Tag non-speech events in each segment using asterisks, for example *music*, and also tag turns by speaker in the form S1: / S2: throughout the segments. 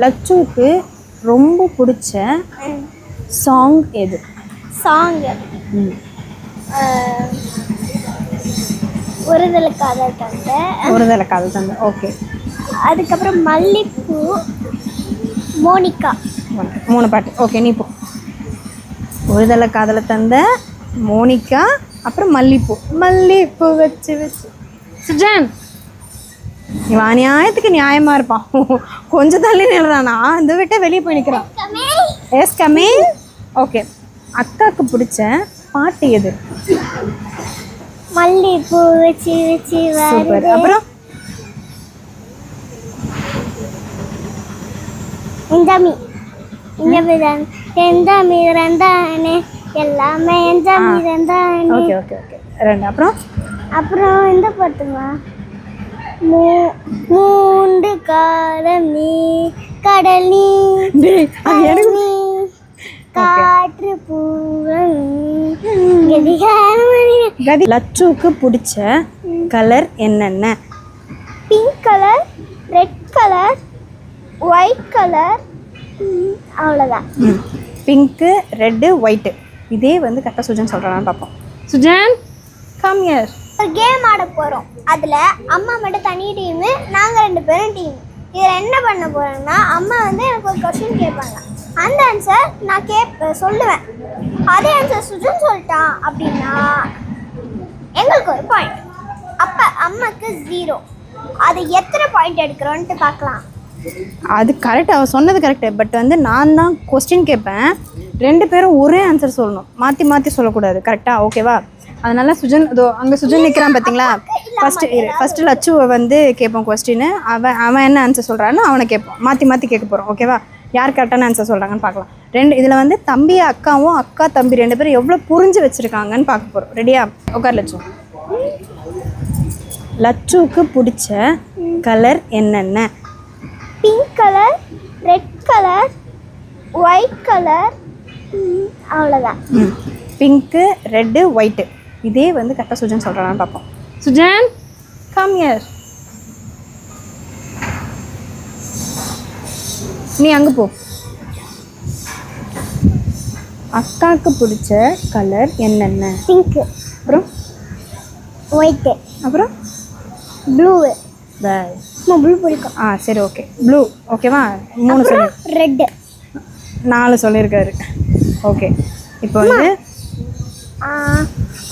S1: லச்சுவுக்கு ரொம்ப பிடிச்ச சாங் எது?
S2: சாங்
S1: ம்.
S2: ஒருதலை காதல் தந்தை.
S1: ஒரு தலை காதல் தந்தை. ஓகே
S2: அதுக்கப்புறம் மல்லிப்பூ மோனிகா.
S1: மூணு பாட்டு. ஓகே நீ போ. ஒரு தலை காதலை தந்த மோனிகா அப்புறம் மல்லிப்பூ. மல்லிப்பூ வச்சு வச்சு. சுஜான் இவன் நியாயத்துக்கு நியாயமா இருப்பான். கொஞ்சம் தள்ளி நில்றானா? இந்த விட்ட வெளியே போய் நிற்கிறான் எஸ் கமே ஓகே அக்காவுக்கு பிடிச்ச பாட்டு எது?
S2: மல்லிப்பூ வச்சு வச்சு
S1: சூப்பர் அப்புறம்?
S2: இந்தாமி. இந்தாமி தான் எந்தாமி ரெண்டானே எல்லாமே எந்தாமி ரெண்டானே
S1: ஓகே ஓகே ஓகே ரெண்டு. அப்புறம்?
S2: அப்புறம் இந்த பாட்டுமா? மூன்று காலம் நீ கடல் நீ நீ காற்று
S1: கதி லச்சுவுக்கு பிடிச்ச கலர் என்னென்ன?
S2: Pink colour red colour white colour அவ்வளோதான்
S1: பிங்க்கு ரெட்டு ஒயிட்டு இதே வந்து கரெக்டாக சுஜன் சொல்கிறான்னு பார்ப்போம். சுஜன் கம் இயர்
S2: ஒரு கேம் ஆட போகிறோம் அதில் அம்மா மட்டும் தனி டீமு நாங்கள் ரெண்டு பேரும் டீம் இதில் என்ன பண்ண போகிறோம்னா அம்மா வந்து எனக்கு ஒரு கொஸ்டின் கேட்பாங்க. அந்த ஆன்சர் நான் கேப் சொல்லுவேன். அதே ஆன்சர் சுஜன் சொல்லிட்டான் அப்படின்னா எங்களுக்கு ஒரு பாயிண்ட் அப்போ அம்மாக்கு ஜீரோ அது எத்தனை பாயிண்ட் எடுக்கிறோன்ட்டு பார்க்கலாம்.
S1: அது கரெக்ட் அவள் சொன்னது கரெக்டு பட் வந்து நான் தான் கொஸ்டின் கேட்பேன். ரெண்டு பேரும் ஒரே ஆன்சர் சொல்லணும். மாற்றி மாற்றி சொல்லக்கூடாது. கரெக்டாக ஓகேவா அதனால சுஜன் இதோ அங்கே சுஜன் நிற்கிறான் பார்த்தீங்களா ஃபஸ்ட்டு ஃபஸ்ட்டு லச்சுவை வந்து கேட்போம் கொஸ்டின் அவன் அவன் என்ன ஆன்சர் சொல்கிறானோ அவனை கேட்போம். மாற்றி மாற்றி கேட்க போகிறோம் ஓகேவா யார் கரெக்டான ஆன்சர் சொல்கிறாங்கன்னு பார்க்கலாம். ரெண்டு இதில் வந்து தம்பி அக்காவும் அக்கா தம்பி ரெண்டு பேரும் எவ்வளோ புரிஞ்சு வச்சுருக்காங்கன்னு பார்க்க போகிறோம் ரெடியா உட்கார் லட்சு லச்சுவுக்கு பிடிச்ச கலர் என்னென்ன?
S2: Pink colour red colour white colour அவ்வளோதான்
S1: பிங்க்கு ரெட்டு ஒயிட்டு இதே வந்து கரெக்டாக சுஜன் சொல்கிறான்னு பார்ப்போம். சுஜன்? கம் இயர் நீ அங்கே போ. அக்காவுக்கு பிடிச்ச கலர் என்னென்ன?
S2: பிங்க்கு
S1: அப்புறம்?
S2: ஒயிட்டு
S1: அப்புறம்?
S2: Blue
S1: Bye.
S2: ப்ளூ பிடிக்கும்.
S1: ஆ சரி ஓகே ப்ளூ ஓகேவா மூணு சொல்லி.
S2: ரெட்டு
S1: நாலு சொல்லியிருக்காரு. ஓகே இப்போ வந்து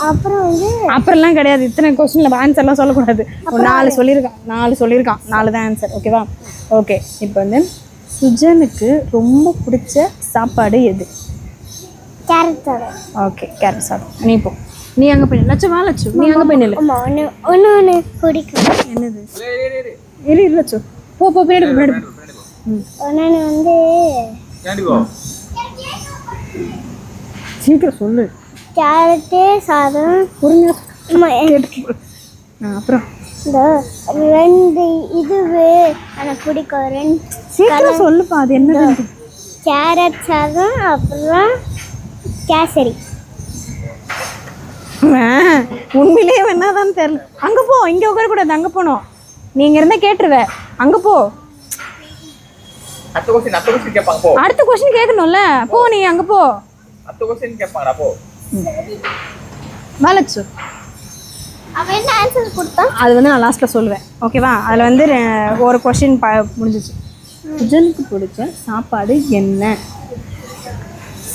S2: அப்புறம் வந்து
S1: அப்புறம்லாம் கிடையாது. இத்தனை கொஸ்டினில் ஆன்சர்லாம் சொல்லக்கூடாது. ஒரு நாலு சொல்லியிருக்கான். நாலு சொல்லியிருக்கான். நாலு தான் ஆன்சர் ஓகேவா ஓகே இப்போ வந்து சுஜனுக்கு ரொம்ப பிடிச்ச சாப்பாடு எது?
S2: கேரட் சாதம்.
S1: ஓகே கேரட் சாதம். நீ போ. நீ அங்கே போய். லட்சம் வா லட்சம் நீ அங்கே போய் நில்லு.
S2: ஒன்று ஒன்று ஒன்று பிடிக்கும்
S1: என்னது? இரு இரு லட்சம் போ போ பின்னாடி பின்னாடி
S2: ஒன்று வந்து
S1: சீக்கிரம் சொல்லு.
S2: கேரட்டு சாதம்
S1: அப்புறம்?
S2: இந்த ரெண்டு இதுவு எனக்கு பிடிக்கும். ரெண்டு
S1: சீக்கிரம் சொல்லுப்பா அது என்னது
S2: கேரட் சாதம் அப்புறம் கேசரி.
S1: உண்மையிலேயே என்னதான் தெரியல. அங்கே போ இங்கே உட்காரக்கூடாது அங்கே போகணும் நீ இங்கே இருந்தால் கேட்டுருவ. அங்கே போ.
S3: அடுத்த கொஸ்டின் அடுத்த கொஸ்டின் கேட்பாங்க போ.
S1: அடுத்த கொஸ்டின் கேட்கணும்ல. போ நீ அங்கே போ.
S3: அடுத்த கொஸ்டின் கேட்பாங்கடா போ.
S1: வளச்சு
S2: அவன் என்ன ஆன்சர் கொடுத்தான்
S1: அது வந்து நான் லாஸ்ட்டில் சொல்லுவேன். ஓகேவா அதில் வந்து ஒரு கொஸ்டின் ப முடிஞ்சிச்சு. சுஜனுக்கு பிடிச்ச சாப்பாடு என்ன?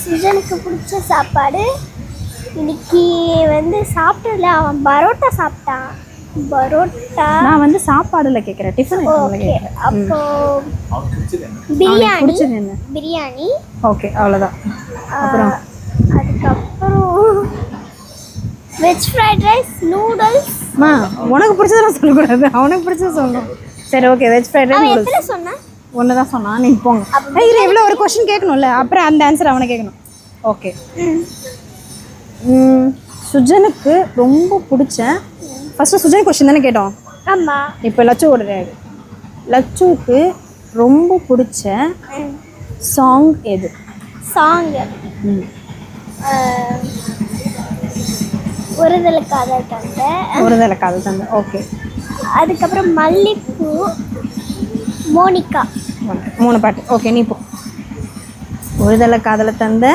S2: சுஜனுக்கு பிடிச்ச சாப்பாடு இன்னைக்கு வந்து சாப்பிட்டதுல அவன் பரோட்டா சாப்பிட்டான். பரோட்டா.
S1: நான் வந்து சாப்பாடுல கேட்குறேன் டிஃபன் ஐட்டம்ல
S2: ஓகே அப்போ பிரியாணி.
S1: பிடிச்சது என்ன?
S2: பிரியாணி.
S1: ஓகே அவ்வளோதான்
S2: அப்புறம் அதுக்கப்புறம் வெஜ் ஃப்ரைட் ரைஸ் நூடுல்ஸ்.
S1: அம்மா உனக்கு பிடிச்சதெல்லாம் சொல்லக்கூடாது. அவனுக்கு பிடிச்சது சொல்லணும். சரி ஓகே வெஜ் ஃப்ரைட் ரைஸ்
S2: எத்தனை சொன்னான்?
S1: ஒன்று தான் சொன்னான். நீங்கள் போங்க. இரு இவ்வளோ ஒரு கொஸ்டின் கேட்கணும்ல? அப்புறம் அந்த ஆன்சர் அவனை கேட்கணும். ஓகே சுஜனுக்கு ரொம்ப பிடிச்ச ஃபஸ்ட்டு சுஜன் கொஸ்டின் தானே கேட்டோம்?
S2: ஆமா.
S1: இப்போ லச்சு ஒரு லச்சுவுக்கு ரொம்ப பிடிச்ச சாங் எது?
S2: சாங்
S1: ம்.
S2: ஒருதலை காதல் தந்தை
S1: ஒரு தலை காதல் தந்தை ஓகே
S2: அதுக்கப்புறம் மல்லிப்பூ மோனிகா.
S1: மூணு பாட்டு ஓகே நீ போ. ஒருதலை காதலை தந்த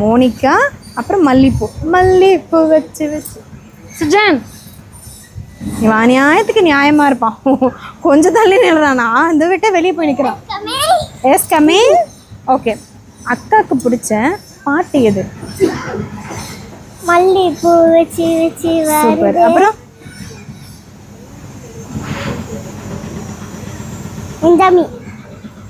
S1: மோனிகா அப்புறம் மல்லிப்பூ. மல்லிப்பூ வச்சு வச்சு. சுஜான். இவன் அநியாயத்துக்கு நியாயமா இருப்பான். கொஞ்சம் தள்ளி நில்றானா இந்த விட்ட வெளியே போய் நிற்கிறான் எஸ் கமிங் ஓகே அக்காவுக்கு பிடிச்ச பாட்டு எது?
S2: மல்லிகைப்பூ வச்சு வச்சு
S1: சூப்பர். அப்புறம்?
S2: எந்தாமி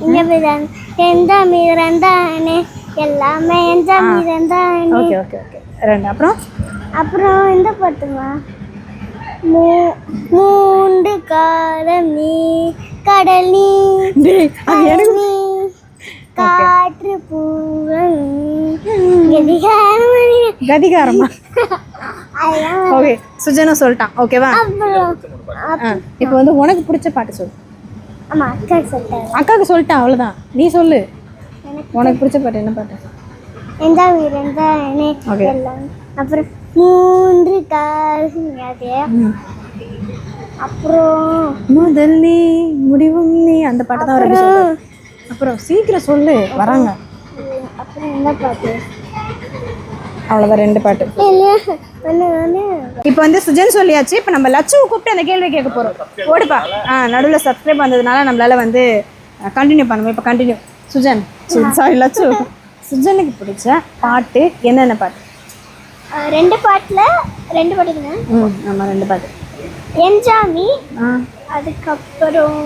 S2: இங்க தான் எந்தாமி ரெண்டானே எல்லாமே எந்தாமி ரெண்டானே
S1: ஓகே ஓகே ஓகே. ரெண்டு. அப்புறம்?
S2: அப்புறம் இந்த பாட்டுமா? மூ மூன்று காலம் நீ கடல் நீ காற்று பூவன் கதிகாரம்?
S1: ஓகே சுஜனும் சொல்லிட்டான் ஓகேவா இப்போ வந்து உனக்கு பிடிச்ச பாட்டு சொல்லு. அக்காவுக்கு சொல்லிட்டான். அவ்வளோதான் நீ சொல்லு. உனக்கு பிடிச்ச பாட்டு என்ன பாட்டு?
S2: ரெண்டானே
S1: Okay.
S2: எல்லாம். அப்புறம் மூன்று. அப்புறம்
S1: முதல் நீ முடிவும் நீ அந்த பாட்டு தான் அப்புறம் சீக்கிரம் சொல்லு வராங்க.
S2: அப்புறம் என்ன பாட்டு?
S1: அவ்வளோதான் ரெண்டு பாட்டு. இப்போ வந்து சுஜன் சொல்லியாச்சு இப்போ நம்ம லட்சுவை கூப்பிட்டு அந்த கேள்வி கேட்க போகிறோம் ஓடுப்பா. ஆ நடுவில் சப்ஸ்கிரைப் வந்ததுனால நம்மளால வந்து கண்டினியூ பண்ணுவோம் இப்போ கண்டினியூ சுஜன். சாரி லட்சு சுஜனுக்கு பிடிச்ச பாட்டு என்னென்ன பாட்டு?
S2: ரெண்டு பாட்டில் ரெண்டு பாட்டுங்க
S1: ம் ஆமாம் ரெண்டு பாட்டு.
S2: என்ஜாமி அதுக்கப்புறம்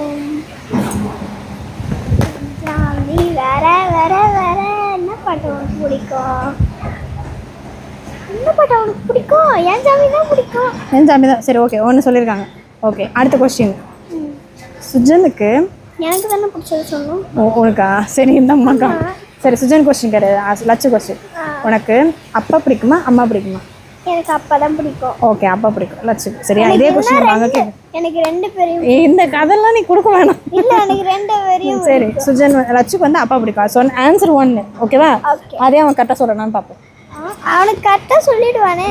S2: என்ஜாமி வேற வேற வேற என்ன பாட்டு பிடிக்கும்? என்ன பாட்டு உனக்கு பிடிக்கும்? என்ஜாமி தான் பிடிக்கும்.
S1: என் ஜாமி தான். சரி ஓகே ஒன்று சொல்லியிருக்காங்க. ஓகே அடுத்த கொஸ்டின் சுஜனுக்கு
S2: எனக்கு தானே பிடிச்சது சொல்லணும்.
S1: உ- உனக்கா? சரி இந்தம்மாக்கா. சரி சுஜன் கொஸ்டின் கிடையாது. லட்சு கொஸ்டின் உனக்கு அப்பா பிடிக்குமா அம்மா பிடிக்குமா?
S2: எனக்கு அப்பா தான் பிடிக்கும்.
S1: ஓகே அப்பா பிடிக்கும். லட்சு சரியா இதே கொஸ்டின் வாங்க
S2: எனக்கு ரெண்டு பேரையும்
S1: இந்த கதைலாம் நீ கொடுக்க வேணாம்.
S2: இல்ல எனக்கு ரெண்டு பேரையும்
S1: சரி சுஜன் லட்சுக்கு வந்து அப்பா பிடிக்கும். சொன்ன ஆன்சர் ஒன்று ஓகேவா. அதே அவன் கரெக்டாக சொல்கிறான்னு பார்ப்போம்.
S2: அவனுக்கு கரெக்டாக சொல்லிடுவானே.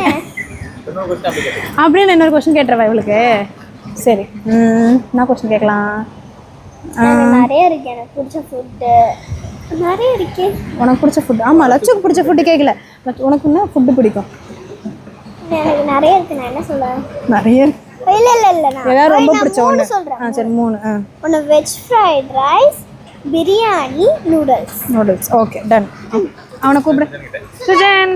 S1: அப்படின்னு இன்னொரு கொஸ்டின் கேட்டுறவா இவளுக்கு? சரி. ம் என்ன கொஸ்டின் கேட்கலாம்?
S2: நிறைய இருக்கு எனக்கு பிடிச்ச ஃபுட்டு நிறைய இருக்கு.
S1: உனக்கு பிடிச்ச ஃபுட் ஆமாம் லட்சுக்கு பிடிச்ச ஃபுட்டு கேட்கல உனக்கு என்ன ஃபுட்டு பிடிக்கும்?
S2: எனக்கு நிறைய இருக்கு. நான் என்ன சொல்றேன்?
S1: நிறைய
S2: இல்ல இல்ல இல்ல நான்
S1: ஏதாவது ரொம்ப
S2: நான்
S1: பிடிச்ச ஒன்று
S2: சொல்றேன்.
S1: ஆ சரி மூணு. ஆ.
S2: ஒன்று veg fried rice biryani noodles
S1: noodles okay done அவனை கூப்பிடு. சுஜன்.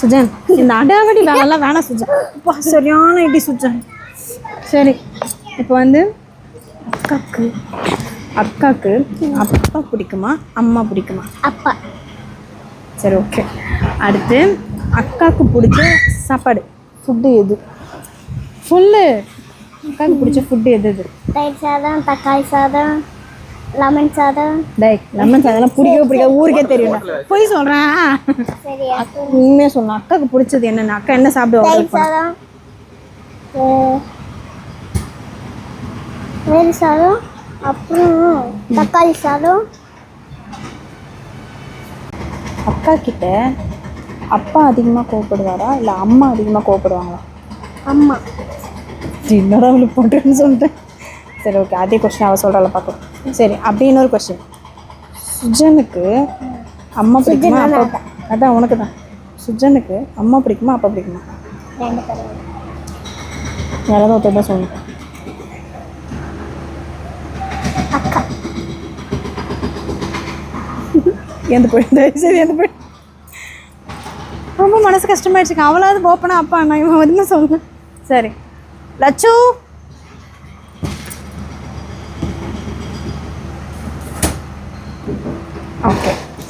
S1: சுஜன் இந்த அடாவடி வேலைலாம் வேணாம் சுஜன். அப்பா சரியான இடி சுஜன். சரி இப்போ வந்து அக்காக்கு அக்காக்கு அப்பா பிடிக்குமா அம்மா பிடிக்குமா?
S2: அப்பா.
S1: சரி ஓகே அடுத்து அக்காவுக்கு பிடிச்ச சாப்பாடு ஃபுட்டு எது? ஃபுல்லு அக்காவுக்கு பிடிச்ச ஃபுட்டு எது எது?
S2: தயிர் சாதம் தக்காளி சாதம். லெமன் சாதம்
S1: டேய் லெமன் அதெல்லாம் பிடிக்கவே பிடிக்காது. ஊருக்கே தெரியும் போய் சொல்கிறேன் உண்மையாக சொல்லணும் அக்காவுக்கு பிடிச்சது என்னென்ன அக்கா என்ன சாப்பிடுவாங்க
S2: தயிர் சாதம். அப்புறம் தக்காளி சாதம்.
S1: அக்கா கிட்ட அப்பா அதிகமாக கோவப்படுவாரா? இல்லை அம்மா அதிகமாக கோவப்படுவாங்களா?
S2: அம்மா.
S1: என்னடா அவளுக்கு போட்டுன்னு சொல்லிட்டேன். சரி ஓகே அதே கொஸ்டின் அவள் சொல்கிறாள் பார்க்கலாம் சரி அப்படி இன்னொரு கொஸ்டின் சுஜனுக்கு அம்மா பிடிக்குமா அப்பா அதான் உனக்கு தான். சுஜனுக்கு அம்மா பிடிக்குமா அப்பா பிடிக்குமா? யாராவது ஒருத்தர் தான் சொல்லணும்.
S2: அக்கா.
S1: எந்த போய் சரி எந்த போய். ரொம்ப மனசு கஷ்டமாயிடுச்சுங்க அவளாவது ஓப்பனா அப்பா நான் இவன் வந்து சொல்லுங்க சரி. லட்சு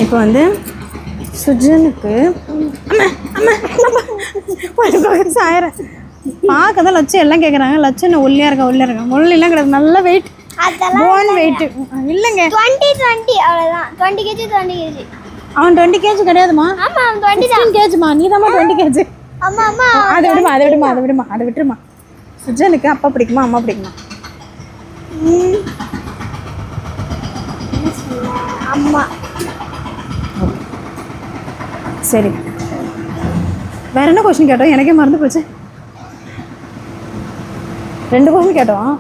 S1: இப்போ வந்து சுஜனுக்கு சாயிரம் பார்க்க தான் லட்சம் எல்லாம் கேட்குறாங்க லட்சம் என்ன ஒல்லியாக இருக்கா ஒல்லியாக இருக்கா? ஒல்லிலாம் கிடையாது நல்ல வெயிட் போன் வெயிட் இல்லைங்க.
S2: டுவெண்ட்டி டுவெண்ட்டி அவ்வளோதான் டுவெண்ட்டி கேஜி டுவெண்ட்டி கேஜி
S1: அவன் டுவெண்ட்டி கேஜி கிடையாதுமா
S2: ஆமாம் டுவெண்ட்டி
S1: கேஜிமா நீ தாம்மா டுவெண்ட்டி கேஜி
S2: அம்மா அம்மா
S1: அதை விடுமா அதை விடுமா அதை விடுமா அதை விட்டுருமா. சுஜனுக்கு அப்பா பிடிக்குமா அம்மா பிடிக்குமா?
S2: அம்மா.
S1: சரி வேற என்ன கொஸ்டின் கேட்டோம்? எனக்கே மறந்து போச்சு. ரெண்டு கொஸ்டின் கேட்டோம்.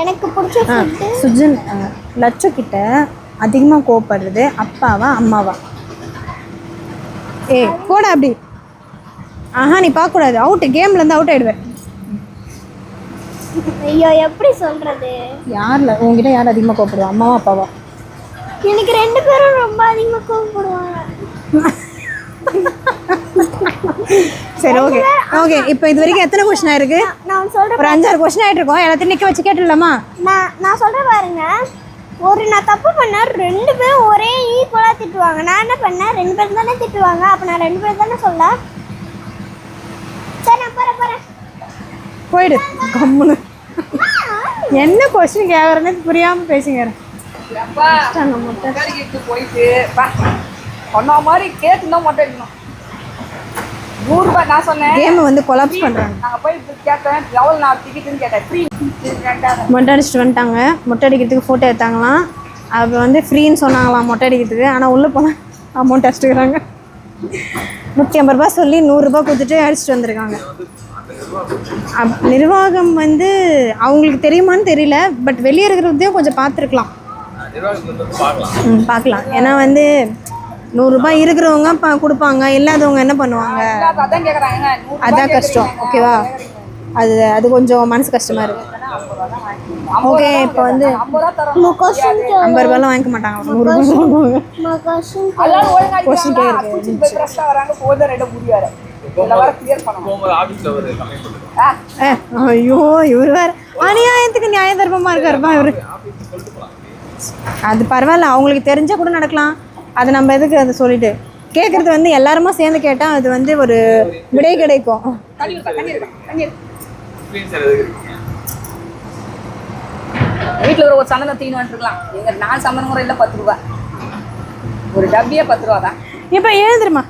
S2: எனக்கு பிடிச்ச
S1: சுஜன் அஹ், லட்சு கிட்ட அதிகமாக கோவப்படுறது அப்பாவா அம்மாவா? ஏய் போட அப்படி. ஆஹா நீ பார்க்கக்கூடாது. அவுட் கேம்லேருந்து அவுட் ஆயிடுவேன்.
S2: ஐயோ எப்படி சொல்றது?
S1: யாரில்? உங்ககிட்ட யார் அதிகமாக கோவப்படுவா? அம்மாவா அப்பாவா?
S2: எனக்கு ரெண்டு பேரும் ரொம்ப அதிகமாக கோவப்படுவாங்க. *laughs*
S1: சரி ஓகே ஓகே இப்போ இது வரைக்கும் எத்தனை கொஸ்டின் ஆயிருக்கு?
S2: நான் சொல்றேன்
S1: ஒரு அஞ்சாறு கொஸ்டின் ஆயிட்டு இருக்கோம் எல்லாத்தையும் நிற்க வச்சு கேட்டுடலாமா?
S2: நான் நான் சொல்றேன் பாருங்க. ஒரு நான் தப்பு பண்ணா ரெண்டு பேரும் ஒரே ஈக்குவலாக திட்டுவாங்க. நான் என்ன பண்ணேன் ரெண்டு பேரும் தானே திட்டுவாங்க. அப்போ நான் ரெண்டு பேரும் தானே சொல்ல? சரி நான் போகிறேன் போகிறேன்
S1: போயிடு. கம்முன்னு என்ன கொஸ்டின் கேட்குறேன்னு புரியாமல்
S4: கடைக்கு போயிட்டு பா சொன்ன மாதிரி கேட்டுனா மட்டும் இருக்கணும். நூறுரூபா நான் சொன்னேன்.
S1: கேமை வந்து கொலாப்ஸ் பண்ணுறாங்க
S4: நாங்கள் போய் கேட்டேன். எவ்வளோ நான் டிக்கெட்டுன்னு கேட்டேன். ஃப்ரீ
S1: மொட்டை அடிச்சுட்டு வந்துட்டாங்க. மொட்டை அடிக்கிறதுக்கு ஃபோட்டோ எடுத்தாங்களாம். அப்போ வந்து ஃப்ரீன்னு சொன்னாங்களாம் மொட்டை அடிக்கிறதுக்கு. ஆனால் உள்ளே போனால் அமௌண்ட் அடிச்சுக்கிறாங்க. நூற்றி ஐம்பது ரூபா சொல்லி நூறுரூபா கொடுத்துட்டு அடிச்சுட்டு வந்திருக்காங்க. அப் நிர்வாகம் வந்து அவங்களுக்கு தெரியுமான்னு தெரியல. பட் வெளியே இருக்கிறதையும் கொஞ்சம் பார்த்துருக்கலாம்.
S3: நிர்வாகத்தை வந்து பார்க்கலாம்.
S1: ம் பார்க்கலாம். ஏன்னா வந்து நூறுரூபா இருக்கிறவங்க ப கொடுப்பாங்க. இல்லாதவங்க என்ன பண்ணுவாங்க?
S4: அதான் நூறு
S1: கஷ்டம் ஓகேவா அது அது கொஞ்சம் மனசு கஷ்டமாக இருக்குது ஓகே இப்போ வந்து
S4: ஐம்பது
S1: ரூபாய்லாம் வாங்கிக்க மாட்டாங்க. நூறுரூபா வாங்குவாங்க.
S2: கொஸ்டின்
S4: எல்லாரும் ஒழுங்கா
S1: Question
S4: அடிக்கிறாங்க
S1: கேக்குது.
S4: குடிச்சிட்டு போய் ஃப்ரெஷ்ஷாக வராங்க போதும் ரெண்டு முடியாரு இதில் வர கிளியர் பண்ணணும்
S3: போகும்போது ஆஃபீஸில் ஒரு கம்ப்ளைண்ட் பண்ணுறது
S4: ஆ
S1: ஏ, ஐயோ இவர் வேற. அநியாயத்துக்கு நியாய தர்மமா இருக்காருப்பா இவரு அது பரவாயில்ல. அவங்களுக்கு தெரிஞ்சா கூட நடக்கலாம். அது நம்ம எதுக்கு அதை சொல்லிட்டு? கேட்கறது வந்து எல்லாருமா சேர்ந்து கேட்டா அது வந்து ஒரு விடை கிடைக்கும்.
S4: வீட்டில் ஒரு ஒரு சந்தனம் தீனு வந்துருக்கலாம். எங்க நாலு சந்தனம் கூட இல்லை பத்து ரூபா ஒரு டப்பியே பத்து ரூபா தான்.
S1: இப்போ எழுந்துருமா